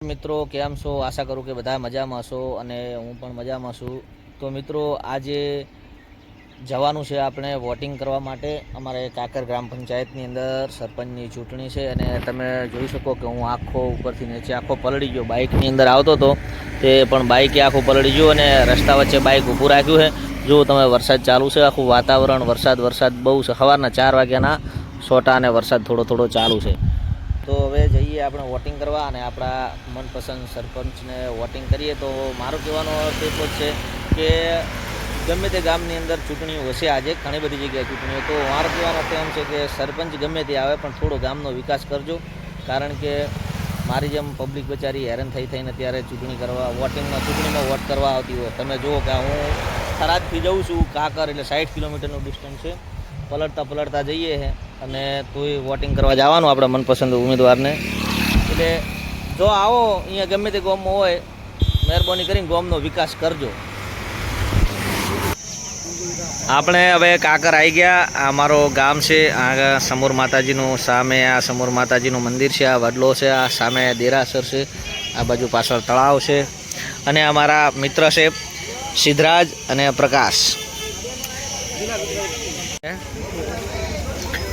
મિત્રો, કેમ છો? આશા કરું કે બધા મજામાં છો અને હું પણ મજામાં છું. તો મિત્રો, આજે જવાનું છે આપણે વોટિંગ કરવા માટે. અમારે કાકર ગ્રામ પંચાયતની અંદર સરપંચની ચૂંટણી છે અને તમે જોઈ શકો કે હું આખો ઉપરથી નીચે આખો પલળી ગયો. બાઇકની અંદર આવતો હતો તે પણ બાઇકે આખું પલળી ગયું અને રસ્તા વચ્ચે બાઇક ઊભું રાખ્યું છે. જો તમે વરસાદ ચાલુ છે, આખું વાતાવરણ વરસાદ વરસાદ બહુ સવારના ચાર વાગ્યાના સોટા અને વરસાદ થોડો થોડો ચાલુ છે. તો હવે જઈએ આપણે વોટિંગ કરવા અને આપણા મનપસંદ સરપંચને વોટિંગ કરીએ. તો મારું કહેવાનો અર્થ એટલો જ છે કે ગમે તે ગામની અંદર ચૂંટણીઓ હશે, આજે ઘણી બધી જગ્યાએ ચૂંટણીઓ. તો મારો કહેવાનો અર્થ એમ છે કે સરપંચ ગમે તે આવે, પણ થોડો ગામનો વિકાસ કરજો. કારણ કે મારી જેમ પબ્લિક બચારી હેરાન થઈ થઈને ત્યારે ચૂંટણી કરવા વોટિંગમાં ચૂંટણીમાં વોટ કરવા આવતી હોય. તમે જુઓ કે હું થરાદથી જઉં છું, કાકર એટલે સાઠ કિલોમીટરનું ડિસ્ટન્સ છે. પલટતા પલટતા જઈએ છે અને તોય વોટિંગ કરવા જવાનું આપણા મનપસંદ ઉમેદવારને. એટલે જો આવો અહીંયા ગમે તે ગોમ હોય, મહેરબાની કરીને ગોમનો વિકાસ કરજો. આપણે હવે કાકર આવી ગયા. આ મારો ગામ છે. આ સમૂર માતાજીનું સામે, આ સમૂર માતાજીનું મંદિર છે. આ વડલો છે. આ સામે દેરાસર છે. આ બાજુ પાછળ તળાવ છે. અને અમારા મિત્ર છે સિદ્ધરાજ અને પ્રકાશ.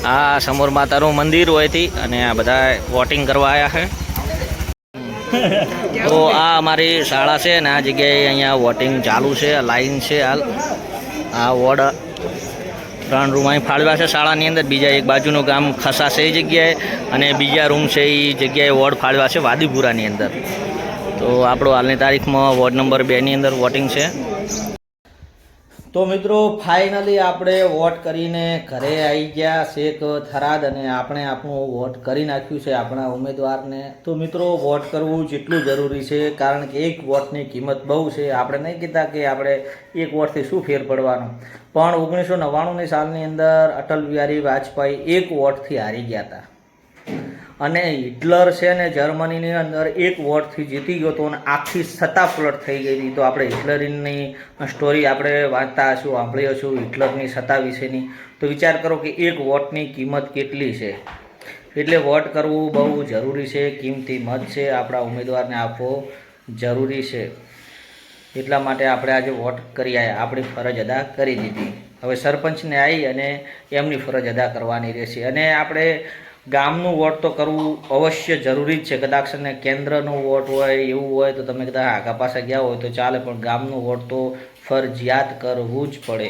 આ સમોર માતાનું મંદિર હોયથી અને આ બધા વોટિંગ કરવા આવ્યા છે. તો આ અમારી શાળા છે અને આ જગ્યાએ અહીંયા વોટિંગ ચાલુ છે લાઈન છે હાલ. આ વોર્ડ ત્રણ રૂમ અહીં ફાળવ્યા છે શાળાની અંદર. બીજા એક બાજુનું ગામ ખસા છે એ જગ્યાએ અને બીજા રૂમ છે એ જગ્યાએ વોર્ડ ફાળવ્યા છે વાદીપુરાની અંદર. તો આપણો હાલની તારીખમાં વોર્ડ નંબર બેની અંદર વોટિંગ છે. તો મિત્રો ફાઇનલી આપણે વોટ કરીને ઘરે આવી ગયા શેખ થરાદ અને આપણે આપણું વોટ કરી નાખ્યું છે આપણા ઉમેદવારને. તો મિત્રો, વોટ કરવું જેટલું જરૂરી છે, કારણ કે એક વોટની કિંમત બહુ છે. આપણે નહીં કીધા કે આપણે એક વોટથી શું ફેર પડવાનો. પણ ઓગણીસો નવ્વાણુંની સાલની અંદર અટલ બિહારી વાજપેયી એક વોટથી હારી ગયા હતા. અને હિટલર છે ને જર્મનીની અંદર એક વોટથી જીતી ગયો હતો અને આખી સત્તા પલટ થઈ ગઈ હતી. તો આપણે હિટલરની સ્ટોરી આપણે વાંચતા હશું સાંભળીએ છું હિટલરની સત્તા વિશેની. તો વિચાર કરો કે એક વોટની કિંમત કેટલી છે? એટલે વોટ કરવું બહુ જરૂરી છે, કિંમતી મત છે. આપણા ઉમેદવારને આપવો જરૂરી છે. એટલા માટે આપણે આજે વોટ કરી આવ્યા આપણી ફરજ અદા કરી દીધી. હવે સરપંચને આવી અને એમની ફરજ અદા કરવાની રહેશે. અને આપણે ગામનું વોટ તો કરવું અવશ્ય જરૂરી જ છે. કદાચ ને કેન્દ્રનું વોટ હોય, એવું હોય તો તમે કદાચ આગા પાસે ગયા હોય તો ચાલે, પણ ગામનું વોટ તો ફરજિયાત કરવું જ પડે.